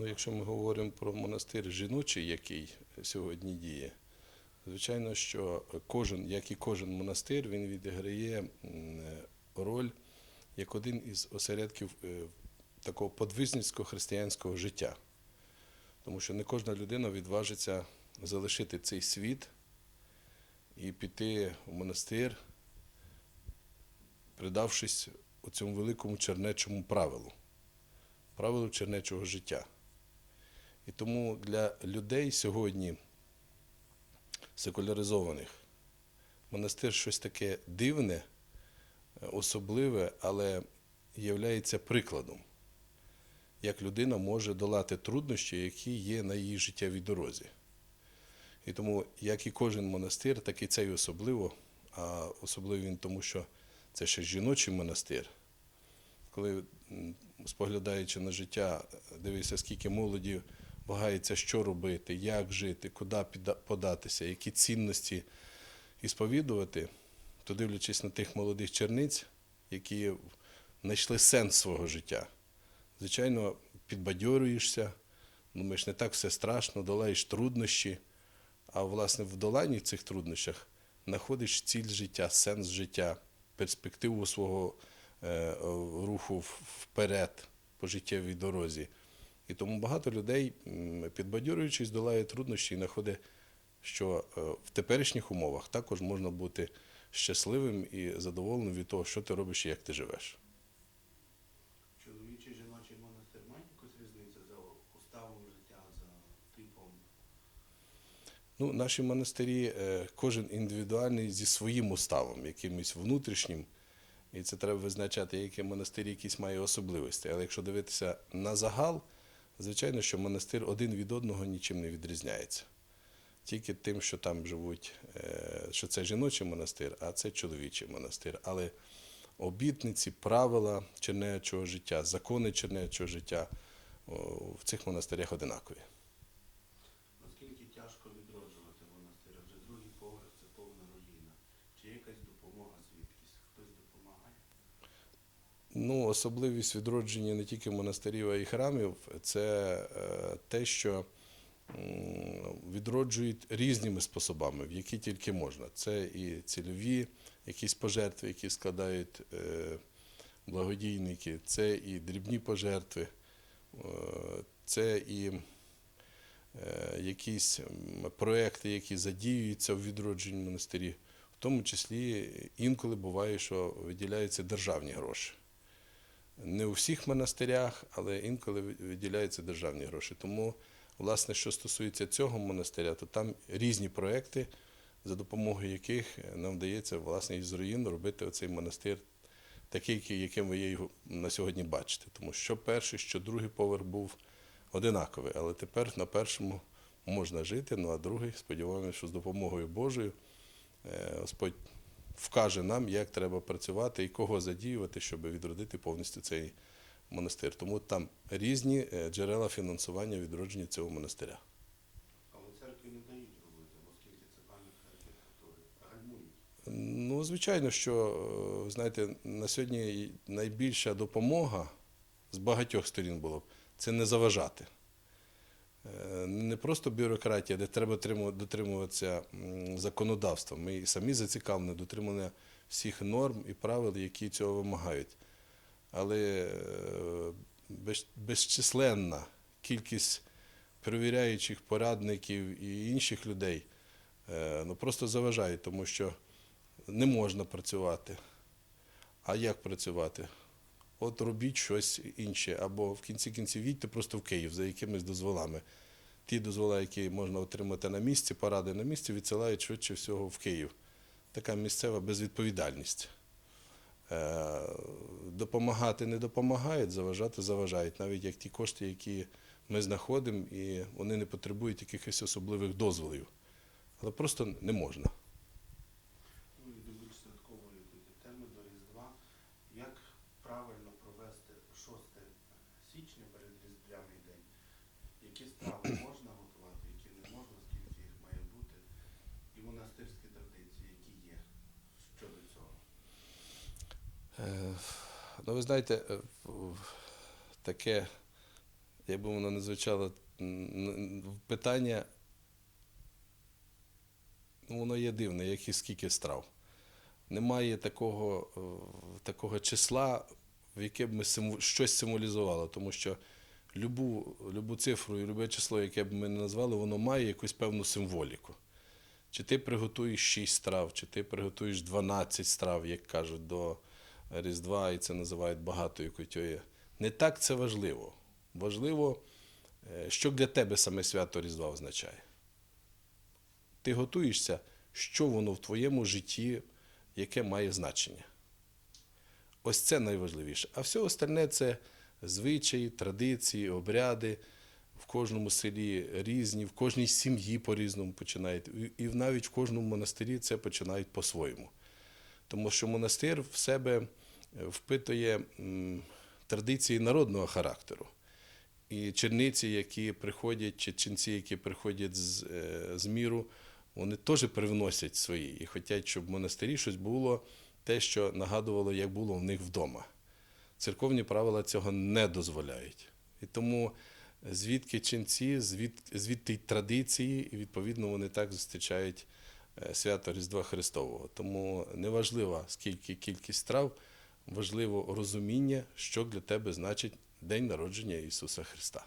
Ну, якщо ми говоримо про монастир жіночий, який сьогодні діє, звичайно, що кожен, як і кожен монастир, він відіграє роль як один із осередків е, такого подвижницького християнського життя. Тому що не кожна людина відважиться залишити цей світ і піти в монастир, придавшись у цьому великому чернечому правилу, правилу чернечого життя. І тому для людей сьогодні, секуляризованих, монастир щось таке дивне, е, особливе, але являється прикладом, як людина може долати труднощі, які є на її життєвій дорозі. І тому, як і кожен монастир, так і цей особливо, а особливо він тому, що це ще жіночий монастир. Коли споглядаючи на життя, дивишся, скільки молоді вагається, що робити, як жити, куди податися, які цінності ісповідувати, то дивлячись на тих молодих черниць, які знайшли сенс свого життя, звичайно, підбадьорюєшся, думаєш, не так все страшно, долаєш труднощі, а власне в доланні цих труднощах знаходиш ціль життя, сенс життя, перспективу свого е, руху вперед по життєвій дорозі. І тому багато людей, підбадьорюючись, долає труднощі і знаходить, що е, в теперішніх умовах також можна бути щасливим і задоволеним від того, що ти робиш і як ти живеш. Чоловічий жіночий монастир має якусь різницю за уставом життя, за типом? Ну, наші монастирі, е, кожен індивідуальний зі своїм уставом, якимось внутрішнім. І це треба визначати, який монастир якісь має особливості. Але якщо дивитися на загал, звичайно, що монастир один від одного нічим не відрізняється. Тільки тим, що там живуть, е, що це жіночий монастир, а це чоловічий монастир. Але обітниці, правила чернечого життя, закони чернечого життя в цих монастирях одинакові. Наскільки тяжко відроджувати монастир? Вже другий поверх це повна руїна. Чи є якась допомога звідкись? Хтось допомагає? Ну, особливість відродження не тільки монастирів, а й храмів це е, те, що відроджують різними способами, в які тільки можна. Це і цільові якісь пожертви, які складають е, благодійники, це і дрібні пожертви, е, це і якісь проекти, які задіюються в відродженні монастирів. В тому числі інколи буває, що виділяються державні гроші. Не у всіх монастирях, але інколи виділяються державні гроші. Тому, власне, що стосується цього монастиря, то там різні проекти, за допомогою яких нам вдається власне із руїн робити оцей монастир такий, яким ви його на сьогодні бачите. Тому що перший, що другий поверх був одинаковий, але тепер на першому можна жити, ну а другий, сподіваємося, що з допомогою Божою е, Господь вкаже нам, як треба працювати і кого задіювати, щоб відродити повністю цей монастир. Тому там різні е, джерела фінансування відродження цього монастиря. Але церкві не дають робити, оскільки це пам'ятка архітектури. Гальмують. Ну, звичайно, що е, знаєте, на сьогодні найбільша допомога з багатьох сторін було б це не заважати. Е, Не просто бюрократія, де треба дотримуватися законодавства. Ми самі зацікавлені дотримання всіх норм і правил, які цього вимагають. Але е, безчисленна кількість перевіряючих порадників і інших людей е, ну, просто заважають, тому що не можна працювати. А як працювати? От робіть щось інше, або в кінці кінців їдьте просто в Київ за якимись дозволами. Ті дозволи, які можна отримати на місці, поради на місці, відсилають швидше всього в Київ. Така місцева безвідповідальність. Е, Допомагати не допомагають, заважати заважають, навіть як ті кошти, які ми знаходимо, і вони не потребують якихось особливих дозволів. Але просто не можна. Ну і до більш святкової тоді теми до Різдва. Як правильно провести 6 січня перед Різдвяний день? Які страви можна готувати, які не можна, скільки їх має бути, і монастирські традиції, які є щодо цього. Е, Ну, ви знаєте, е, таке як би воно не звучало, питання, ну, воно є дивне, як і скільки страв. Немає такого, е, такого числа, в яке б ми щось символізувало, тому що любу, любу цифру і любе число, яке б ми не назвали, воно має якусь певну символіку. Чи ти приготуєш 6 страв, чи ти приготуєш 12 страв, як кажуть, до Різдва, і це називають багатою кутьою. Не так це важливо. Важливо, е, що для тебе саме свято Різдва означає. Ти готуєшся, що воно в твоєму житті, яке має значення. Ось це найважливіше. А все остальне це звичаї, традиції, обряди. В кожному селі різні, в кожній сім'ї по-різному починають. І- навіть в кожному монастирі це починають по-своєму. Тому що монастир в себе е, впитує традиції народного характеру. І черниці, які приходять, чи ченці, які приходять з, е, з міру, вони теж привносять свої і хочуть, щоб в монастирі щось було те, що нагадувало, як було в них вдома. Церковні правила цього не дозволяють. І тому звідки ченці, звід, звідти й традиції, і відповідно вони так зустрічають е, свято Різдва Христового. Тому неважливо, скільки кількість страв, важливо розуміння, що для тебе значить День народження Ісуса Христа.